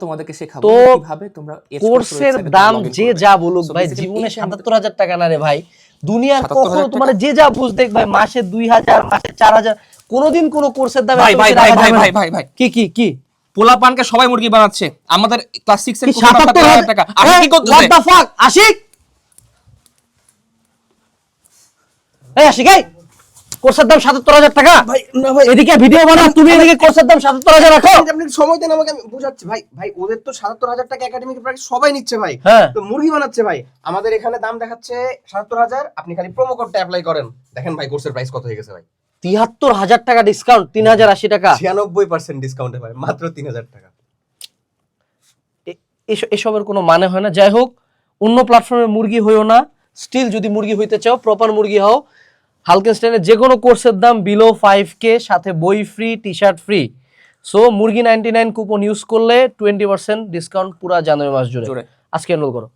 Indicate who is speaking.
Speaker 1: তোমাদেরকে শেখাবো
Speaker 2: তো
Speaker 1: কীভাবে তোমরা
Speaker 2: কোর্সের দাম যে যা বলুক ভাই জীবনে
Speaker 1: এই আমাদের-
Speaker 2: সাতাত্তর হাজার টাকা না রে ভাই দুনিয়ার কখনো তোমার যে যা বুঝ দেখ ভাই মাসে দুই হাজার মাসে চার হাজার কোনোদিন কোনো কোর্সের দাম
Speaker 3: ভাই ভাই ভাই ভাই ভাই ভাই ভাই।
Speaker 2: কি কি কি?
Speaker 3: পোলা পানকে সবাই মুরগি বানাচ্ছে। আমাদের ক্লাস সিক্স এর
Speaker 2: কি
Speaker 3: কুকুর
Speaker 2: সাতাত্তর
Speaker 3: বাচ্চা
Speaker 2: হাজার
Speaker 3: টাকা।
Speaker 2: টাকা
Speaker 3: আমি কি
Speaker 2: What the fuck? আশিক? এই আশিক এই! কোর্সের দাম সাতাত্তর হাজার টাকা?
Speaker 4: ভাই না ভাই
Speaker 2: এদিকে ভিডিও বানাও তুমি এদিকে কোর্সের দাম সাতাত্তর হাজার রাখো।
Speaker 4: আপনি- সময় দেন আমাকে আমি বুঝাচ্ছি। ভাই ভাই ওদের তো সাতাত্তর হাজার টাকা একাডেমিক প্রায় সবাই নিচ্ছে ভাই।
Speaker 2: হ্যাঁ।
Speaker 4: তো মুরগি বানাচ্ছে ভাই। আমাদের এখানে দাম দেখাচ্ছে সাতাত্তর হাজার আপনি খালি প্রোমো কোডটা অ্যাপ্লাই করেন। দেখেন ভাই কোর্সের প্রাইস কত হয়ে গেছে ভাই।
Speaker 2: তিয়াত্তর হাজার টাকা ডিসকাউন্ট তিন হাজার আশি টাকা।
Speaker 4: ছিয়ানব্বই পার্সেন্ট ডিসকাউন্টে ভাই মাত্র তিন হাজার টাকা।
Speaker 2: এসবের কোনো মানে হয় না। যাই হোক অন্য প্ল্যাটফর্মে মুরগি হইও না। স্টিল যদি মুরগি হইতে চাও প্রপার মুরগি হও। হালকেনস্টাইনের যে কোনো কোর্সের দাম বিলো ফাইভ কে সাথে বই free T shirt free so মুরগি নাইনটি নাইন কুপন ইউজ করলে টোয়েন্টি পার্সেন্ট ডিসকাউন্ট পুরো জানুয়ারি মাস
Speaker 3: জুড়ে।
Speaker 2: আজকে এনরোল করো।